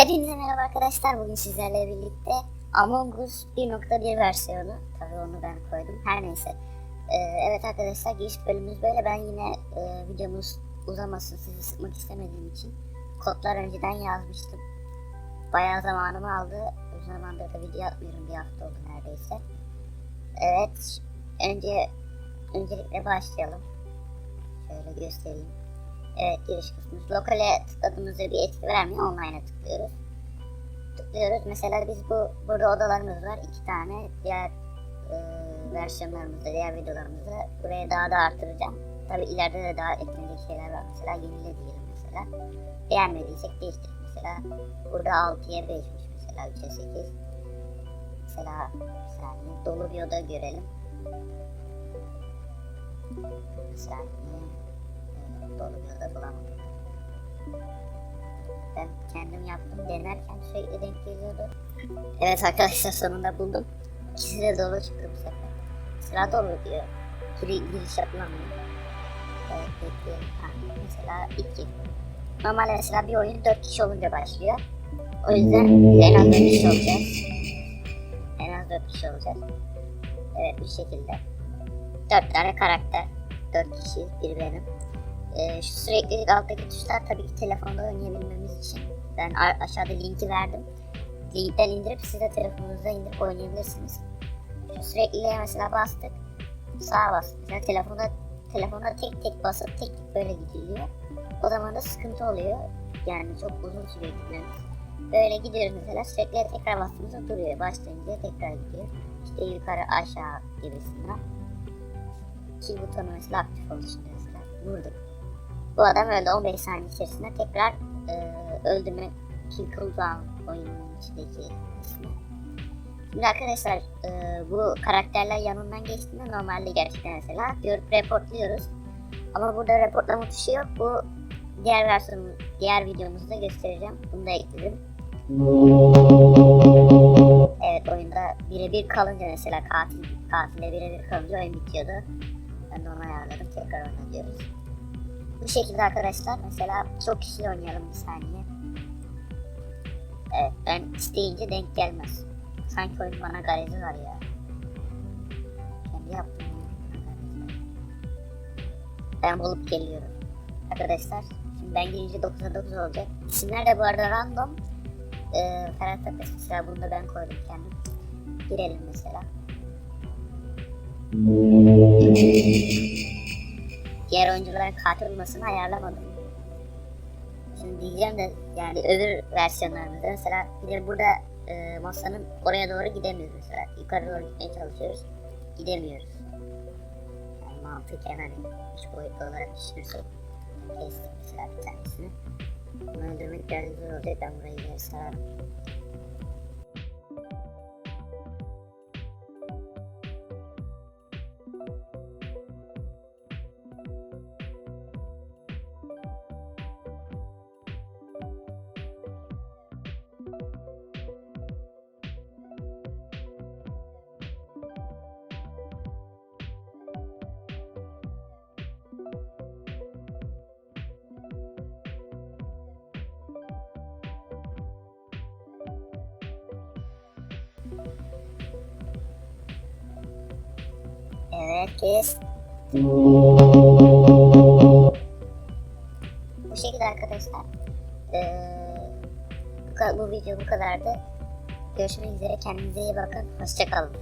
Hepinize merhaba arkadaşlar. Bugün sizlerle birlikte Among Us 1.1 versiyonu. Tabii onu ben koydum. Her neyse. Ee, evet arkadaşlar giriş bölümümüz böyle. Ben yine e, videomuz uzamasın sizi sıkmak istemediğim için kodlar önceden yazmıştım. Bayağı zamanımı aldı. Uzun zamandır da video atmıyorum. Bir hafta oldu neredeyse. Evet. Önce öncelikle başlayalım. Şöyle göstereyim. Evet giriş kısmı. Lokale tıkladığımızda bir etki vermiyor. Online'a tıklıyoruz. Tıklıyoruz. Mesela biz bu burada odalarımız var. iki tane. Diğer e, versiyonlarımızda, diğer videolarımızda buraya daha da artıracağım. Tabi ileride de daha eklenecek şeyler var. Mesela yenile diyelim mesela. Beğenmediysek değiştir. Mesela burada 6'ya 5'miş mesela 3'e 8. Mesela bir saniye dolu bir oda görelim. Bir saniye dolu bir oda bulamadım. Ben kendim yaptım denerken sürekli denk geliyordu. Evet arkadaşlar sonunda buldum. İkisi de dolu çıktı bu sefer. Sıra dolu diyor. Giri, giriş yapılamıyor. Evet bekleyelim. Ha, mesela 2. Normalde mesela bir oyun 4 kişi olunca başlıyor. O yüzden en az 4 kişi olacağız. En az 4 kişi olacağız. Evet bu şekilde. 4 tane karakter. 4 kişi, bir benim. Ee, şu sürekli alttaki tuşlar tabii ki telefonda oynayabilmemiz için. Ben aşağıda linki verdim. Linkten indirip siz de telefonunuzda indirip oynayabilirsiniz. Şu sürekli mesela bastık. Sağa bastık. Mesela telefonda telefona tek tek basıp tek tek böyle gidiliyor. O zaman da sıkıntı oluyor. Yani çok uzun sürüyor gitmemiz. Böyle gidiyoruz mesela sürekli tekrar bastığımızda duruyor. Başlayınca tekrar gidiyor. İşte yukarı aşağı gibisinden. Kill butonu mesela aktif şimdi mesela. Vurduk. Bu adam öldü 15 saniye içerisinde tekrar e, öldürme kill cooldown oyunun içindeki ismi. Şimdi arkadaşlar e, bu karakterler yanından geçtiğinde normalde gerçekten mesela görüp reportluyoruz. Ama burada reportlama tuşu yok. Bu diğer versiyonu, diğer videomuzda göstereceğim. Bunu da ekledim. Evet oyunda birebir kalınca mesela katil, katile birebir kalınca oyun bitiyordu. Ben de onu ayarladım. Tekrar oyna diyoruz. Bu şekilde arkadaşlar mesela çok kişi oynayalım bir saniye. Evet ben isteyince denk gelmez. Sanki oyun bana garezi var ya. Kendi yaptım. Ben bulup geliyorum. Arkadaşlar şimdi ben girince 9'a 9 olacak. İsimler de bu arada random. Ee, Ferhat Tepes mesela bunu da ben koydum kendim. Girelim mesela. Diğer oyuncuların katil ayarlamadım. Şimdi diyeceğim de yani öbür versiyonlarımızda mesela bir burada e, masanın oraya doğru gidemiyoruz mesela. Yukarı doğru gitmeye çalışıyoruz. Gidemiyoruz. Yani mantıken hani üç boyutlu olarak düşünürsek kestik mesela bir tanesini. Bunu öldürmek biraz zor olacak. Ben burayı geri sararım. Evet. Bu şekilde arkadaşlar. Ee, bu, bu video bu kadardı. Görüşmek üzere. Kendinize iyi bakın. Hoşçakalın.